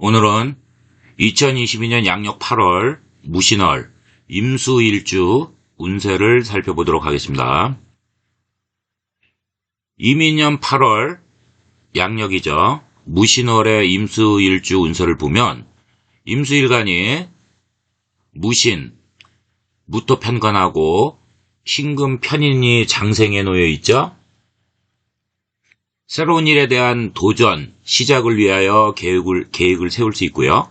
오늘은 2022년 양력 8월 무신월 임수일주 운세를 살펴보도록 하겠습니다. 이민년 8월 양력이죠. 무신월의 임수일주 운세를 보면 임수일간이 무신, 무토 편관하고 신금 편인이 장생에 놓여 있죠. 새로운 일에 대한 도전, 시작을 위하여 계획을, 계획을 세울 수 있고요.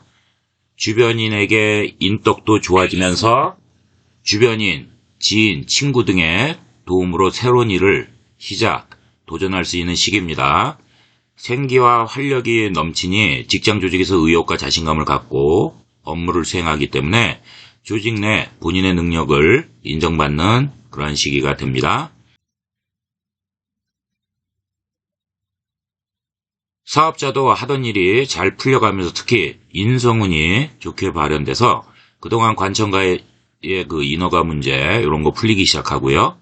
주변인에게 인덕도 좋아지면서 주변인, 지인, 친구 등의 도움으로 새로운 일을 시작, 도전할 수 있는 시기입니다. 생기와 활력이 넘치니 직장 조직에서 의욕과 자신감을 갖고 업무를 수행하기 때문에 조직 내 본인의 능력을 인정받는 그러한 시기가 됩니다. 사업자도 하던 일이 잘 풀려가면서 특히 인성운이 좋게 발현돼서 그동안 관청가의 그 인허가 문제 이런 거 풀리기 시작하고요.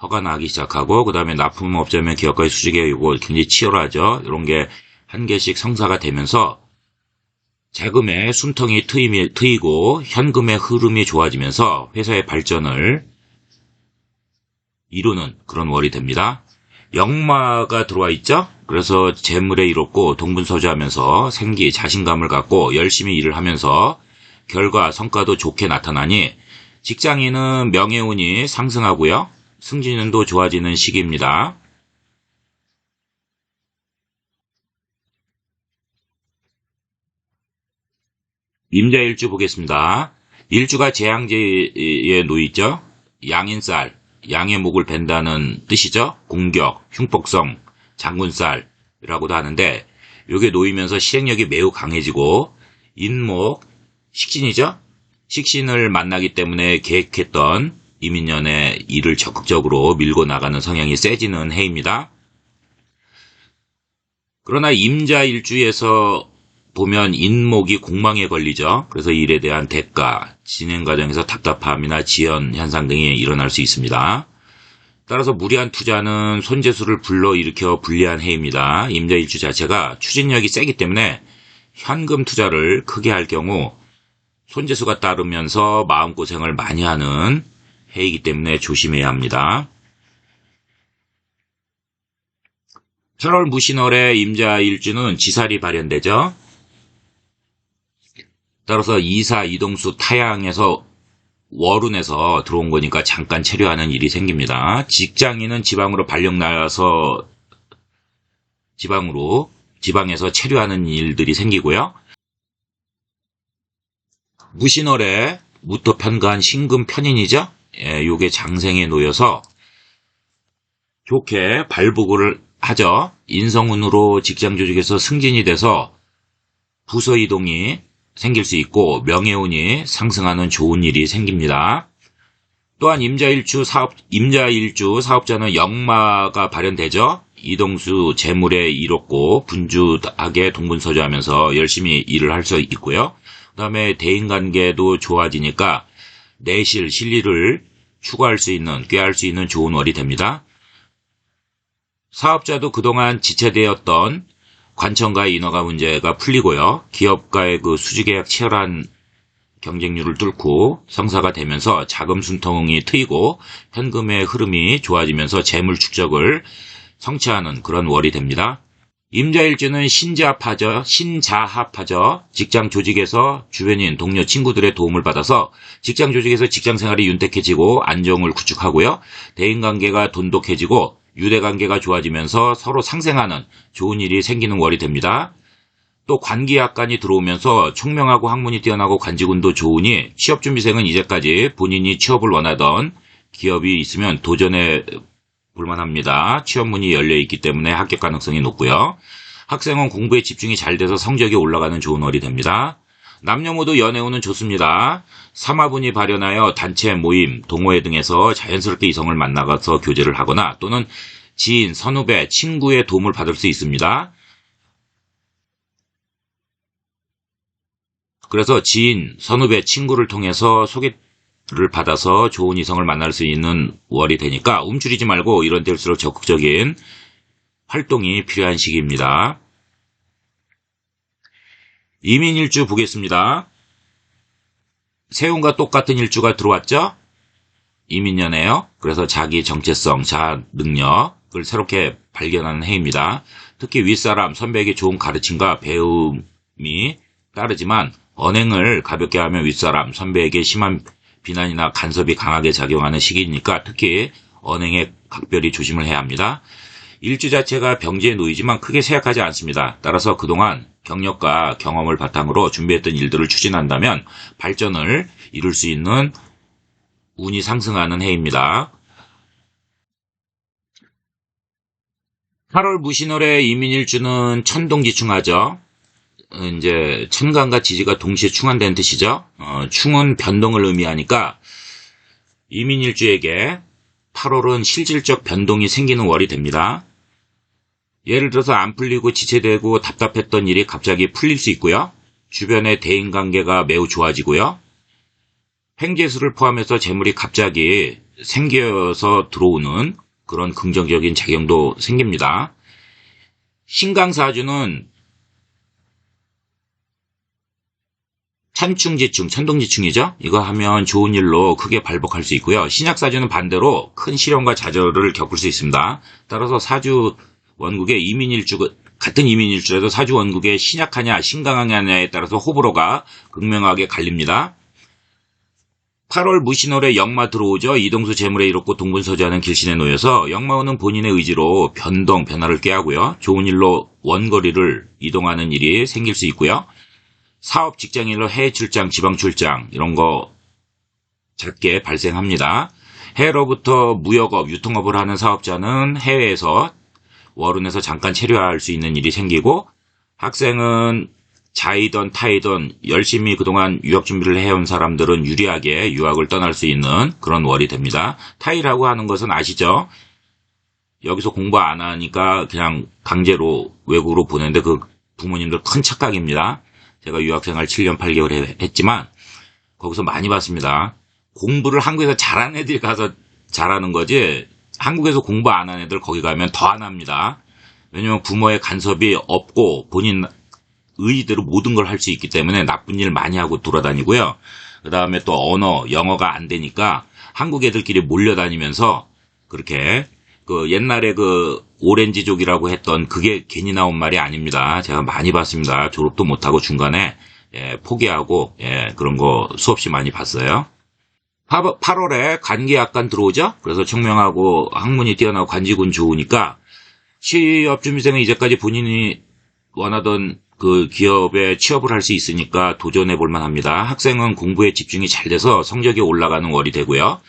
허가 나기 시작하고 그 다음에 납품업자면 기업가의 수직에 이거 굉장히 치열하죠. 이런 게 한 개씩 성사가 되면서 자금의 숨통이 트임이, 트이고 현금의 흐름이 좋아지면서 회사의 발전을 이루는 그런 월이 됩니다. 역마가 들어와 있죠? 그래서 재물에 이롭고 동분서주하면서 생기, 자신감을 갖고 열심히 일을 하면서 결과, 성과도 좋게 나타나니 직장인은 명예운이 상승하고요. 승진운도 좋아지는 시기입니다. 임자일주 보겠습니다. 일주가 재앙제에 놓이죠. 양인쌀, 양의 목을 벤다는 뜻이죠. 공격, 흉폭성, 장군쌀이라고도 하는데 이게 놓이면서 시행력이 매우 강해지고 인목, 식신이죠. 식신을 만나기 때문에 계획했던 이민년의 일을 적극적으로 밀고 나가는 성향이 세지는 해입니다. 그러나 임자 일주에서 보면 인목이 공망에 걸리죠. 그래서 일에 대한 대가, 진행 과정에서 답답함이나 지연 현상 등이 일어날 수 있습니다. 따라서 무리한 투자는 손재수를 불러일으켜 불리한 해입니다. 임자일주 자체가 추진력이 세기 때문에 현금 투자를 크게 할 경우 손재수가 따르면서 마음고생을 많이 하는 해이기 때문에 조심해야 합니다. 8월 무신월의 임자일주는 지살이 발현되죠. 따라서 이사, 이동수, 타양에서 월운에서 들어온 거니까 잠깐 체류하는 일이 생깁니다. 직장인은 지방으로 발령 나서 지방으로 지방에서 체류하는 일들이 생기고요. 무신월에 무토 편간 신금 편인이죠. 예, 요게 장생에 놓여서 좋게 발복을 하죠. 인성운으로 직장 조직에서 승진이 돼서 부서 이동이 생길 수 있고 명예운이 상승하는 좋은 일이 생깁니다. 또한 임자일주 사업 임자일주 사업자는 역마가 발현되죠. 이동수 재물에 이롭고 분주하게 동분서주하면서 열심히 일을 할 수 있고요. 그다음에 대인관계도 좋아지니까 내실 실리를 추구할 수 있는 꾀할 수 있는 좋은 월이 됩니다. 사업자도 그동안 지체되었던 관청과의 인허가 문제가 풀리고요. 기업과의 그 수주계약 치열한 경쟁률을 뚫고 성사가 되면서 자금 순통이 트이고 현금의 흐름이 좋아지면서 재물 축적을 성취하는 그런 월이 됩니다. 임자일주는 신자합하죠. 신자합하죠. 직장 조직에서 주변인 동료 친구들의 도움을 받아서 직장 조직에서 직장 생활이 윤택해지고 안정을 구축하고요. 대인관계가 돈독해지고 유대 관계가 좋아지면서 서로 상생하는 좋은 일이 생기는 월이 됩니다. 또 관기약관이 들어오면서 총명하고 학문이 뛰어나고 관직운도 좋으니 취업준비생은 이제까지 본인이 취업을 원하던 기업이 있으면 도전해 볼만합니다. 취업문이 열려 있기 때문에 합격 가능성이 높고요. 학생은 공부에 집중이 잘 돼서 성적이 올라가는 좋은 월이 됩니다. 남녀 모두 연애운은 좋습니다. 삼화분이 발현하여 단체 모임, 동호회 등에서 자연스럽게 이성을 만나가서 교제를 하거나 또는 지인, 선후배, 친구의 도움을 받을 수 있습니다. 그래서 지인, 선후배, 친구를 통해서 소개를 받아서 좋은 이성을 만날 수 있는 월이 되니까 움츠리지 말고 이런 때일수록 적극적인 활동이 필요한 시기입니다. 이민일주 보겠습니다. 세운과 똑같은 일주가 들어왔죠? 이민년에요. 그래서 자기 정체성, 자아 능력을 새롭게 발견하는 해입니다. 특히 윗사람, 선배에게 좋은 가르침과 배움이 따르지만 언행을 가볍게 하면 윗사람, 선배에게 심한 비난이나 간섭이 강하게 작용하는 시기니까 특히 언행에 각별히 조심을 해야 합니다. 일주 자체가 병지에 놓이지만 크게 생각하지 않습니다. 따라서 그동안 경력과 경험을 바탕으로 준비했던 일들을 추진한다면 발전을 이룰 수 있는 운이 상승하는 해입니다. 8월 무신월의 이민일주는 천동지충하죠. 어, 이제 천간과 지지가 동시에 충한다는 뜻이죠. 어, 충은 변동을 의미하니까 이민일주에게 8월은 실질적 변동이 생기는 월이 됩니다. 예를 들어서 안 풀리고 지체되고 답답했던 일이 갑자기 풀릴 수 있고요. 주변의 대인관계가 매우 좋아지고요. 횡재수를 포함해서 재물이 갑자기 생겨서 들어오는 그런 긍정적인 작용도 생깁니다. 신강사주는 찬충지충, 천동지충이죠. 이거 하면 좋은 일로 크게 발복할 수 있고요. 신약사주는 반대로 큰 시련과 좌절을 겪을 수 있습니다. 따라서 사주 원국의 이민일주, 같은 이민일주라도 사주 원국의 신약하냐, 신강하냐에 따라서 호불호가 극명하게 갈립니다. 8월 무신월에 역마 들어오죠. 이동수 재물에 이롭고 동분서주하는 길신에 놓여서 역마오는 본인의 의지로 변동, 변화를 꾀하고요. 좋은 일로 원거리를 이동하는 일이 생길 수 있고요. 사업 직장일로 해외 출장, 지방 출장 이런 거 작게 발생합니다. 해로부터 무역업, 유통업을 하는 사업자는 해외에서 월운에서 잠깐 체류할 수 있는 일이 생기고 학생은 자이던 타이던 열심히 그동안 유학 준비를 해온 사람들은 유리하게 유학을 떠날 수 있는 그런 월이 됩니다. 타이라고 하는 것은 아시죠? 여기서 공부 안 하니까 그냥 강제로 외국으로 보내는데 그 부모님들 큰 착각입니다. 제가 유학생활 7년 8개월 했지만 거기서 많이 봤습니다. 공부를 한국에서 잘하는 애들이 가서 잘하는 거지 한국에서 공부 안 하는 애들 거기 가면 더 안 합니다. 왜냐면 부모의 간섭이 없고 본인 의의대로 모든 걸 할 수 있기 때문에 나쁜 일 많이 하고 돌아다니고요. 그 다음에 또 언어, 영어가 안 되니까 한국 애들끼리 몰려다니면서 그렇게 그 옛날에 그 오렌지족이라고 했던 그게 괜히 나온 말이 아닙니다. 제가 많이 봤습니다. 졸업도 못하고 중간에 예, 포기하고 예, 그런 거 수없이 많이 봤어요. 8월에 관계 약간 들어오죠? 그래서 청명하고 학문이 뛰어나고 관직운 좋으니까 취업 준비생은 이제까지 본인이 원하던 그 기업에 취업을 할 수 있으니까 도전해 볼 만합니다. 학생은 공부에 집중이 잘 돼서 성적이 올라가는 월이 되고요.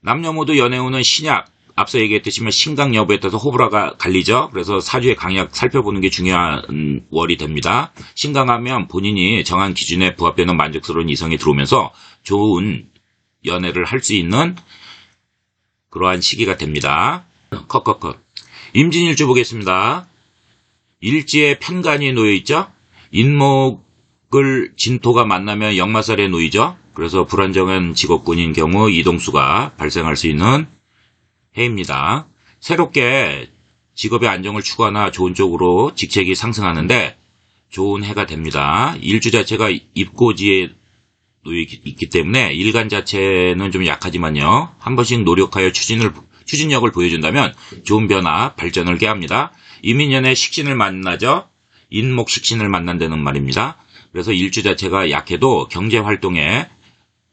남녀 모두 연애운은 신약, 앞서 얘기했듯이 신강 여부에 따라서 호불호가 갈리죠. 그래서 사주의 강약 살펴보는 게 중요한 월이 됩니다. 신강하면 본인이 정한 기준에 부합되는 만족스러운 이성이 들어오면서 좋은 연애를 할 수 있는 그러한 시기가 됩니다. 컷컷컷. 임진일주 보겠습니다. 일지에 편간이 놓여 있죠. 인목을 진토가 만나면 역마살에 놓이죠. 그래서 불안정한 직업군인 경우 이동수가 발생할 수 있는 해입니다. 새롭게 직업의 안정을 추구하나 좋은 쪽으로 직책이 상승하는데 좋은 해가 됩니다. 일주 자체가 입고지에 놓여 있기 때문에 일간 자체는 좀 약하지만요. 한 번씩 노력하여 추진을 추진력을 보여준다면 좋은 변화, 발전을 꾀합니다. 이민년에 식신을 만나죠. 인목 식신을 만난다는 말입니다. 그래서 일주 자체가 약해도 경제 활동에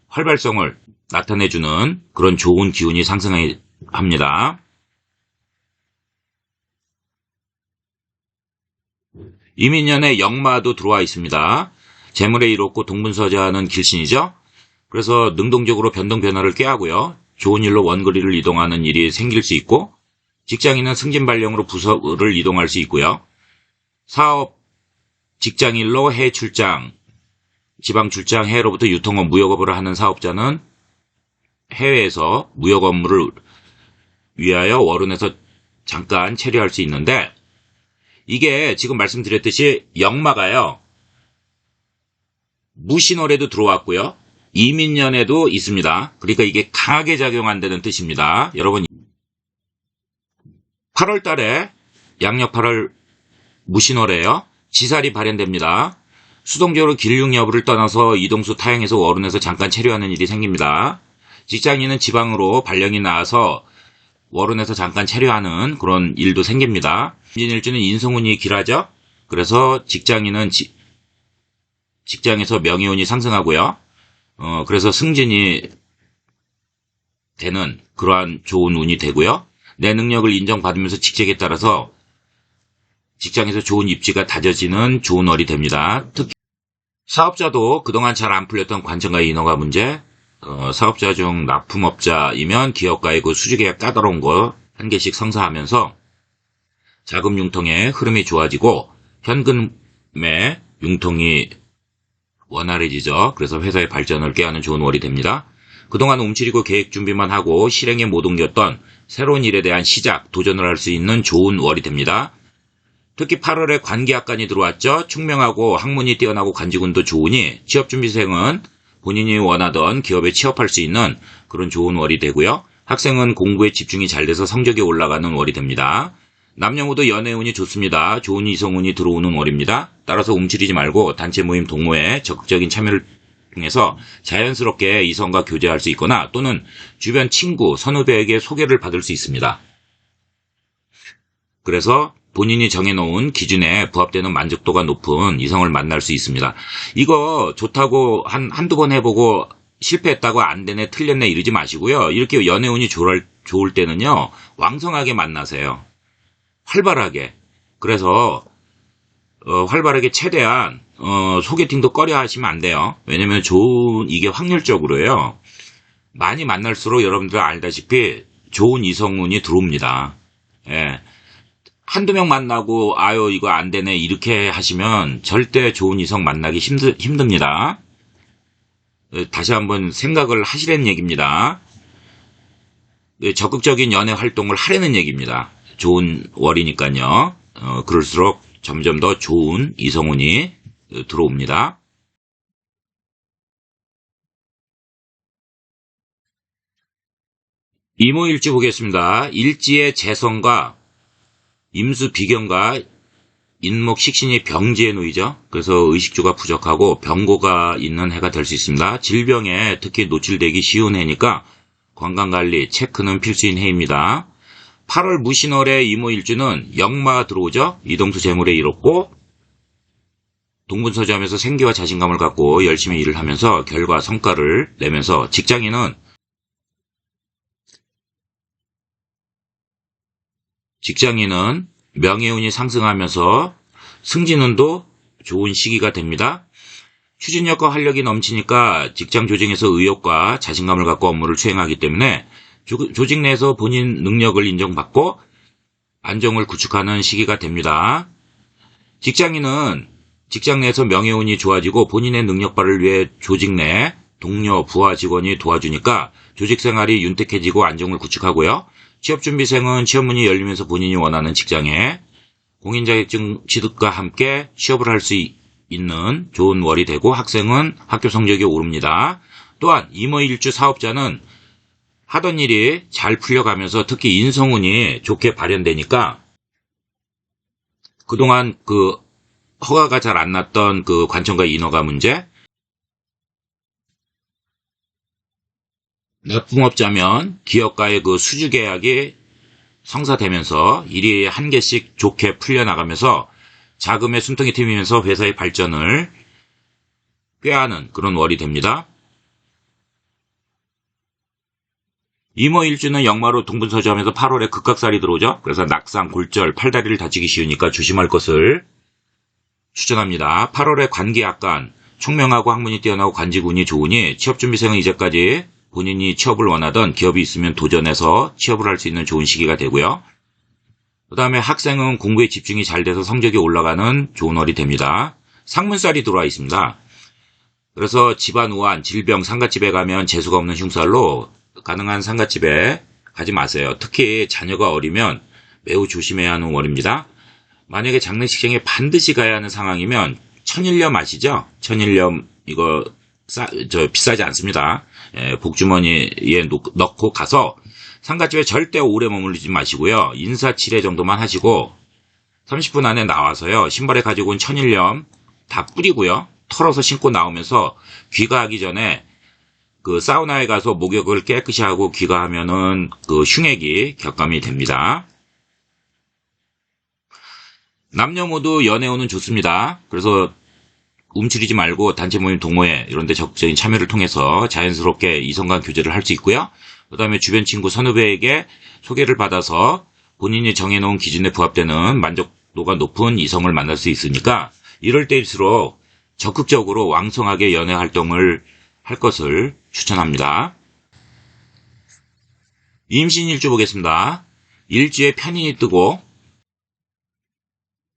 활발성을 나타내주는 그런 좋은 기운이 상승합니다. 이민년에 역마도 들어와 있습니다. 재물에 이롭고 동분서자는 길신이죠. 그래서 능동적으로 변동 변화를 꾀하고요. 좋은 일로 원거리를 이동하는 일이 생길 수 있고 직장인은 승진 발령으로 부서를 이동할 수 있고요. 사업 직장일로 해외 출장, 지방 출장, 해외로부터 유통업, 무역업을 하는 사업자는 해외에서 무역 업무를 위하여 월운에서 잠깐 체류할 수 있는데 이게 지금 말씀드렸듯이 역마가요. 무신월에도 들어왔고요. 이민년에도 있습니다. 그러니까 이게 강하게 작용한다는 뜻입니다. 여러분 8월 달에 양력 8월 무신월에요. 지살이 발현됩니다. 수동적으로 길육 여부를 떠나서 이동수 타향에서 월운에서 잠깐 체류하는 일이 생깁니다. 직장인은 지방으로 발령이 나와서 월운에서 잠깐 체류하는 그런 일도 생깁니다. 임진일주는 인성운이 길하죠? 그래서 직장인은 지- 직장에서 명예운이 상승하고요. 어, 그래서 승진이 되는 그러한 좋은 운이 되고요. 내 능력을 인정받으면서 직책에 따라서 직장에서 좋은 입지가 다져지는 좋은 월이 됩니다. 특히 사업자도 그동안 잘 안 풀렸던 관청과의 인허가 문제, 어, 사업자 중 납품업자이면 기업과의 그 수주계약 까다로운 거 한 개씩 성사하면서 자금 융통의 흐름이 좋아지고 현금의 융통이 원활해지죠. 그래서 회사의 발전을 꾀하는 좋은 월이 됩니다. 그동안 움츠리고 계획 준비만 하고 실행에 못 옮겼던 새로운 일에 대한 시작, 도전을 할 수 있는 좋은 월이 됩니다. 특히 8월에 관계학관이 들어왔죠. 총명하고 학문이 뛰어나고 간직운도 좋으니 취업준비생은 본인이 원하던 기업에 취업할 수 있는 그런 좋은 월이 되고요. 학생은 공부에 집중이 잘 돼서 성적이 올라가는 월이 됩니다. 남녀 모두 연애운이 좋습니다. 좋은 이성운이 들어오는 월입니다. 따라서 움츠리지 말고 단체 모임 동호회에 적극적인 참여를 통해서 자연스럽게 이성과 교제할 수 있거나 또는 주변 친구, 선후배에게 소개를 받을 수 있습니다. 그래서 본인이 정해놓은 기준에 부합되는 만족도가 높은 이성을 만날 수 있습니다. 이거 좋다고 한, 한두 번 해보고 실패했다고 안 되네, 틀렸네 이러지 마시고요. 이렇게 연애운이 좋을, 좋을 때는요, 왕성하게 만나세요. 활발하게. 그래서, 어, 활발하게 최대한, 어, 소개팅도 꺼려 하시면 안 돼요. 왜냐면 좋은, 이게 확률적으로요. 많이 만날수록 여러분들 알다시피 좋은 이성운이 들어옵니다. 예. 한두 명 만나고 아유 이거 안 되네 이렇게 하시면 절대 좋은 이성 만나기 힘들, 힘듭니다. 어, 다시 한번 생각을 하시라는 얘기입니다. 예, 적극적인 연애 활동을 하라는 얘기입니다. 좋은 월이니까요. 어, 그럴수록 점점 더 좋은 이성운이 어, 들어옵니다. 이모일지 보겠습니다. 일지의 재성과 임수 비경과 인목 식신이 병지에 놓이죠. 그래서 의식주가 부족하고 병고가 있는 해가 될 수 있습니다. 질병에 특히 노출되기 쉬운 해니까 건강관리 체크는 필수인 해입니다. 8월 무신월의 이모일주는 역마가 들어오죠. 이동수 재물에 이롭고 동분서주하면서 생기와 자신감을 갖고 열심히 일을 하면서 결과 성과를 내면서 직장인은 직장인은 명예운이 상승하면서 승진운도 좋은 시기가 됩니다. 추진력과 활력이 넘치니까 직장 조직에서 의욕과 자신감을 갖고 업무를 수행하기 때문에 조- 조직 내에서 본인 능력을 인정받고 안정을 구축하는 시기가 됩니다. 직장인은 직장 내에서 명예운이 좋아지고 본인의 능력 발을 위해 조직 내 동료, 부하 직원이 도와주니까 조직 생활이 윤택해지고 안정을 구축하고요. 취업준비생은 취업문이 열리면서 본인이 원하는 직장에 공인자격증 취득과 함께 취업을 할 수 있는 좋은 월이 되고 학생은 학교 성적이 오릅니다. 또한 임어일주 사업자는 하던 일이 잘 풀려가면서 특히 인성운이 좋게 발현되니까 그동안 그 허가가 잘 안 났던 그 관청과 인허가 문제 납품업자면 기업과의 그 수주 계약이 성사되면서 일이 한 개씩 좋게 풀려나가면서 자금의 숨통이 트이면서 회사의 발전을 꾀하는 그런 월이 됩니다. 이모일주는 역마로 동분서주하면서 8월에 극각살이 들어오죠. 그래서 낙상, 골절, 팔다리를 다치기 쉬우니까 조심할 것을 추천합니다. 8월에 관계약관, 총명하고 학문이 뛰어나고 관직운이 좋으니 취업준비생은 이제까지 본인이 취업을 원하던 기업이 있으면 도전해서 취업을 할 수 있는 좋은 시기가 되고요. 그 다음에 학생은 공부에 집중이 잘 돼서 성적이 올라가는 좋은 월이 됩니다. 상문살이 들어와 있습니다. 그래서 집안 우한, 질병, 상가집에 가면 재수가 없는 흉살로 가능한 상가집에 가지 마세요. 특히 자녀가 어리면 매우 조심해야 하는 월입니다. 만약에 장례식장에 반드시 가야 하는 상황이면 천일염 아시죠? 천일염 이거 싸, 저 비싸지 않습니다. 예, 복주머니에 놓- 넣고 가서 상가집에 절대 오래 머물리지 마시고요. 인사치레 정도만 하시고 30분 안에 나와서요. 신발에 가지고 온 천일염 다 뿌리고요. 털어서 신고 나오면서 귀가하기 전에 그 사우나에 가서 목욕을 깨끗이 하고 귀가하면은 그 흉액이 격감이 됩니다. 남녀 모두 연애운은 좋습니다. 그래서 움츠리지 말고 단체 모임 동호회 이런 데 적극적인 참여를 통해서 자연스럽게 이성 간 교제를 할 수 있고요. 그 다음에 주변 친구 선후배에게 소개를 받아서 본인이 정해놓은 기준에 부합되는 만족도가 높은 이성을 만날 수 있으니까 이럴 때일수록 적극적으로 왕성하게 연애 활동을 할 것을 추천합니다. 임신 일주 보겠습니다. 일주에 편인이 뜨고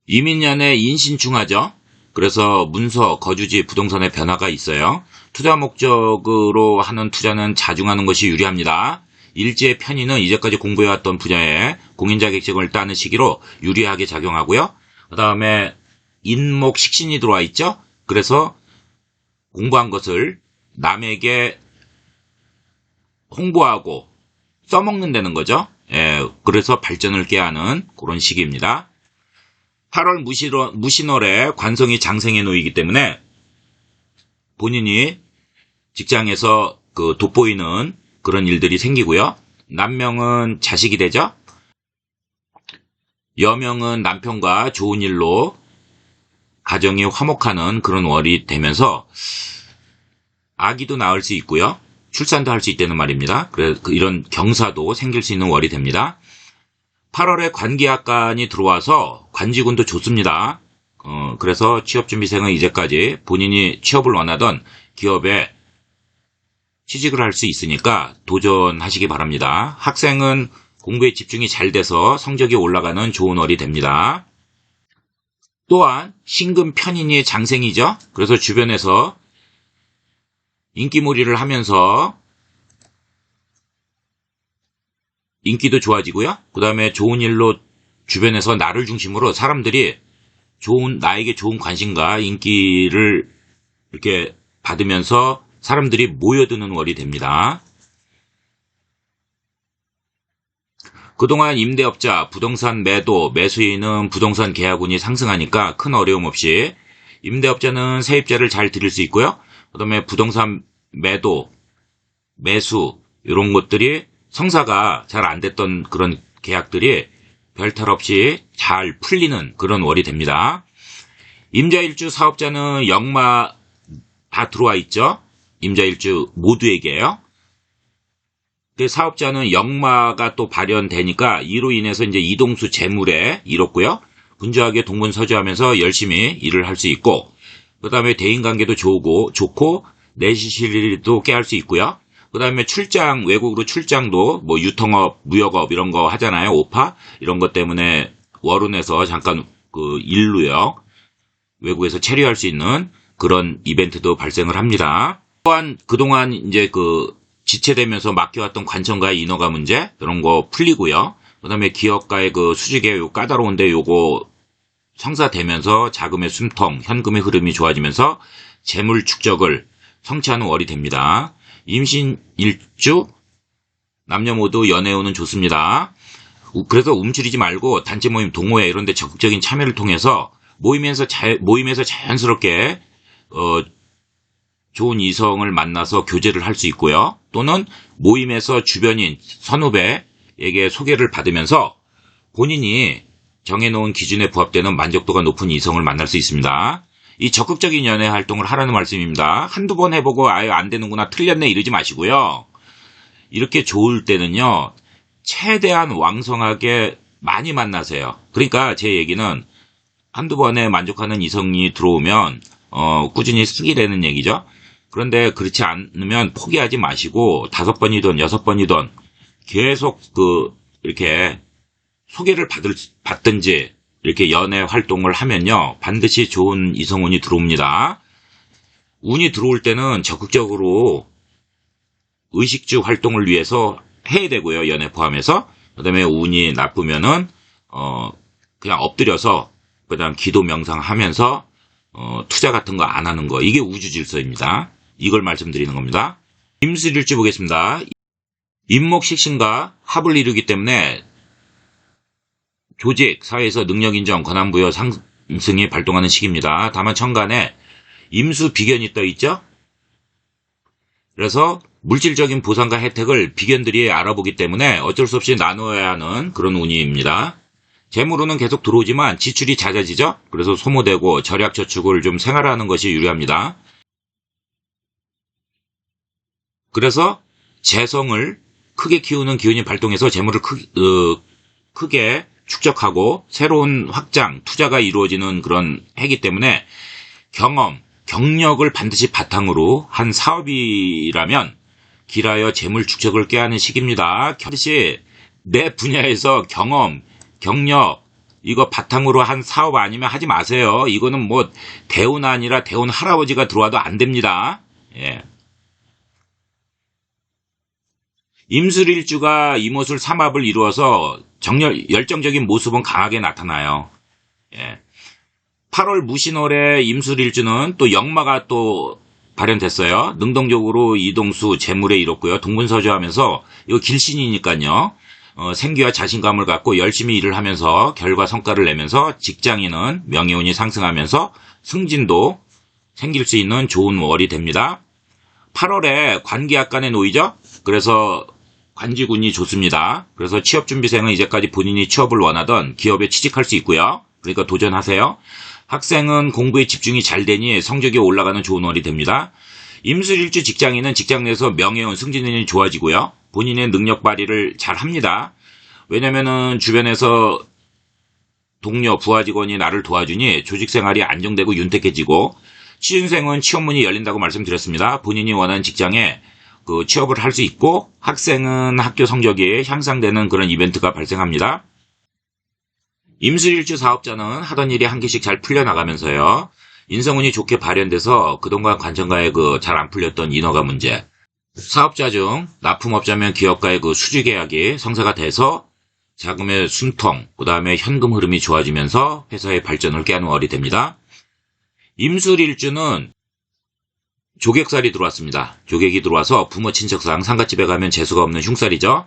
이민년에 인신 중하죠. 그래서 문서, 거주지, 부동산의 변화가 있어요. 투자 목적으로 하는 투자는 자중하는 것이 유리합니다. 일지의 편의는 이제까지 공부해왔던 분야에 공인자격증을 따는 시기로 유리하게 작용하고요. 그 다음에 인목 식신이 들어와 있죠. 그래서 공부한 것을 남에게 홍보하고 써먹는다는 거죠. 예, 그래서 발전을 깨하는 그런 시기입니다. 8월 무신월, 무신월에 관성이 장생에 놓이기 때문에 본인이 직장에서 그 돋보이는 그런 일들이 생기고요. 남명은 자식이 되죠. 여명은 남편과 좋은 일로 가정이 화목하는 그런 월이 되면서 아기도 낳을 수 있고요. 출산도 할 수 있다는 말입니다. 그래서 이런 경사도 생길 수 있는 월이 됩니다. 8월에 관계약관이 들어와서 관직운도 좋습니다. 어, 그래서 취업준비생은 이제까지 본인이 취업을 원하던 기업에 취직을 할 수 있으니까 도전하시기 바랍니다. 학생은 공부에 집중이 잘 돼서 성적이 올라가는 좋은 월이 됩니다. 또한 신금 편인이 장생이죠. 그래서 주변에서 인기몰이를 하면서 인기도 좋아지고요. 그 다음에 좋은 일로 주변에서 나를 중심으로 사람들이 좋은, 나에게 좋은 관심과 인기를 이렇게 받으면서 사람들이 모여드는 월이 됩니다. 그동안 임대업자, 부동산 매도, 매수인은 부동산 계약운이 상승하니까 큰 어려움 없이 임대업자는 세입자를 잘 드릴 수 있고요. 그 다음에 부동산 매도, 매수 이런 것들이 성사가 잘 안 됐던 그런 계약들이 별 탈 없이 잘 풀리는 그런 월이 됩니다. 임자일주 사업자는 역마 다 들어와 있죠. 임자일주 모두에게요. 그 사업자는 역마가 또 발현되니까 이로 인해서 이제 이동수 재물에 이롭고요. 분주하게 동분서주하면서 열심히 일을 할 수 있고, 그 다음에 대인관계도 좋고, 좋고, 내시실도 깨할 수 있고요. 그 다음에 출장, 외국으로 출장도 뭐 유통업, 무역업 이런 거 하잖아요. 오파? 이런 것 때문에 월운에서 잠깐 그 일루요. 외국에서 체류할 수 있는 그런 이벤트도 발생을 합니다. 또한 그동안 이제 그 지체되면서 맡겨왔던 관청과의 인허가 문제 이런 거 풀리고요. 그 다음에 기업가의 그 수직의 요 까다로운데 요거 성사되면서 자금의 숨통, 현금의 흐름이 좋아지면서 재물 축적을 성취하는 월이 됩니다. 임신 일주 남녀 모두 연애운은 좋습니다. 그래서 움츠리지 말고 단체 모임 동호회 이런 데 적극적인 참여를 통해서 모임에서 자, 모임에서 자연스럽게 어, 좋은 이성을 만나서 교제를 할 수 있고요. 또는 모임에서 주변인 선후배에게 소개를 받으면서 본인이 정해놓은 기준에 부합되는 만족도가 높은 이성을 만날 수 있습니다. 이 적극적인 연애 활동을 하라는 말씀입니다. 한두 번 해보고 아예 안 되는구나 틀렸네 이러지 마시고요. 이렇게 좋을 때는요. 최대한 왕성하게 많이 만나세요. 그러니까 제 얘기는 한두 번에 만족하는 이성이 들어오면 어, 꾸준히 쓰게 되는 얘기죠. 그런데 그렇지 않으면 포기하지 마시고 다섯 번이든 여섯 번이든 계속 그 이렇게 소개를 받을 받든지 이렇게 연애 활동을 하면요 반드시 좋은 이성운이 들어옵니다. 운이 들어올 때는 적극적으로 의식주 활동을 위해서 해야 되고요 연애 포함해서 그 다음에 운이 나쁘면은 어 그냥 엎드려서 그 다음 기도 명상 하면서 어, 투자 같은 거 안 하는 거 이게 우주 질서입니다. 이걸 말씀드리는 겁니다. 임수일주 보겠습니다. 임목식신과 합을 이루기 때문에 조직, 사회에서 능력 인정, 권한 부여 상승이 발동하는 시기입니다. 다만 천간에 임수 비견이 떠 있죠? 그래서 물질적인 보상과 혜택을 비견들이 알아보기 때문에 어쩔 수 없이 나누어야 하는 그런 운이입니다. 재물로는 계속 들어오지만 지출이 잦아지죠? 그래서 소모되고 절약 저축을 좀 생활하는 것이 유리합니다. 그래서 재성을 크게 키우는 기운이 발동해서 재물을 크, 어, 크게 축적하고 새로운 확장, 투자가 이루어지는 그런 해기 때문에 경험, 경력을 반드시 바탕으로 한 사업이라면 길하여 재물 축적을 꾀하는 시기입니다. 반드시 내 분야에서 경험, 경력, 이거 바탕으로 한 사업 아니면 하지 마세요. 이거는 뭐 대운 아니라 대운 할아버지가 들어와도 안 됩니다. 예. 임술일주가 이모술 삼합을 이루어서 정열, 열정적인 모습은 강하게 나타나요. 예. 8월 무신월에 임술일주는 또 역마가 또 발현됐어요. 능동적으로 이동수 재물에 이뤘고요. 동분서주하면서 이거 길신이니까요. 어, 생기와 자신감을 갖고 열심히 일을 하면서 결과 성과를 내면서 직장인은 명예운이 상승하면서 승진도 생길 수 있는 좋은 월이 됩니다. 8월에 관계약간에 놓이죠. 그래서 관직운이 좋습니다. 그래서 취업준비생은 이제까지 본인이 취업을 원하던 기업에 취직할 수 있고요. 그러니까 도전하세요. 학생은 공부에 집중이 잘 되니 성적이 올라가는 좋은 월이 됩니다. 임술일주 직장인은 직장 내에서 명예운 승진운이 좋아지고요. 본인의 능력 발휘를 잘 합니다. 왜냐면은 주변에서 동료, 부하 직원이 나를 도와주니 조직 생활이 안정되고 윤택해지고 취준생은 취업문이 열린다고 말씀드렸습니다. 본인이 원하는 직장에 그 취업을 할 수 있고 학생은 학교 성적이 향상되는 그런 이벤트가 발생합니다. 임술일주 사업자는 하던 일이 한 개씩 잘 풀려나가면서요. 인성운이 좋게 발현돼서 그동안 관청가의 그 잘 안 풀렸던 인허가 문제, 사업자 중 납품업자면 기업과의 그 수주 계약이 성사가 돼서 자금의 순통, 그 다음에 현금 흐름이 좋아지면서 회사의 발전을 깨는 월이 됩니다. 임술일주는 조객살이 들어왔습니다. 조객이 들어와서 부모 친척상 상갓집에 가면 재수가 없는 흉살이죠.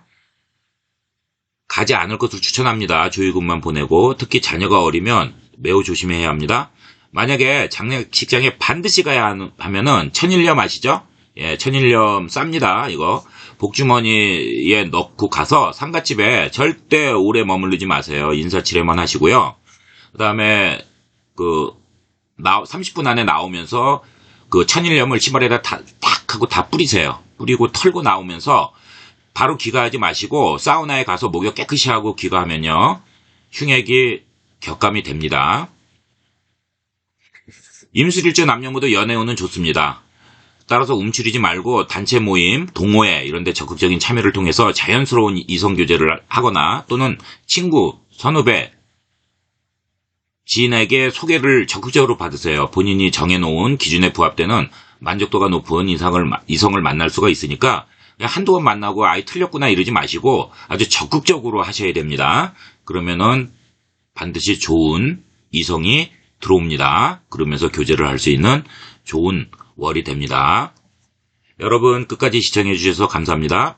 가지 않을 것을 추천합니다. 조의금만 보내고 특히 자녀가 어리면 매우 조심해야 합니다. 만약에 장례식장에 반드시 가야 하면은 천일염 아시죠? 예, 천일염 쌉니다. 이거 복주머니에 넣고 가서 상갓집에 절대 오래 머무르지 마세요. 인사치레만 하시고요. 그다음에 그 30분 안에 나오면서 그 천일염을 신발에다 다, 탁 하고 다 뿌리세요. 뿌리고 털고 나오면서 바로 귀가하지 마시고 사우나에 가서 목욕 깨끗이 하고 귀가하면요. 흉액이 격감이 됩니다. 임술일주 남녀모두 연애운은 좋습니다. 따라서 움츠리지 말고 단체 모임, 동호회 이런 데 적극적인 참여를 통해서 자연스러운 이성 교제를 하거나 또는 친구, 선후배, 지인에게 소개를 적극적으로 받으세요. 본인이 정해놓은 기준에 부합되는 만족도가 높은 이상을, 이성을 만날 수가 있으니까 한두 번 만나고 아이 틀렸구나 이러지 마시고 아주 적극적으로 하셔야 됩니다. 그러면은 반드시 좋은 이성이 들어옵니다. 그러면서 교제를 할 수 있는 좋은 월이 됩니다. 여러분 끝까지 시청해 주셔서 감사합니다.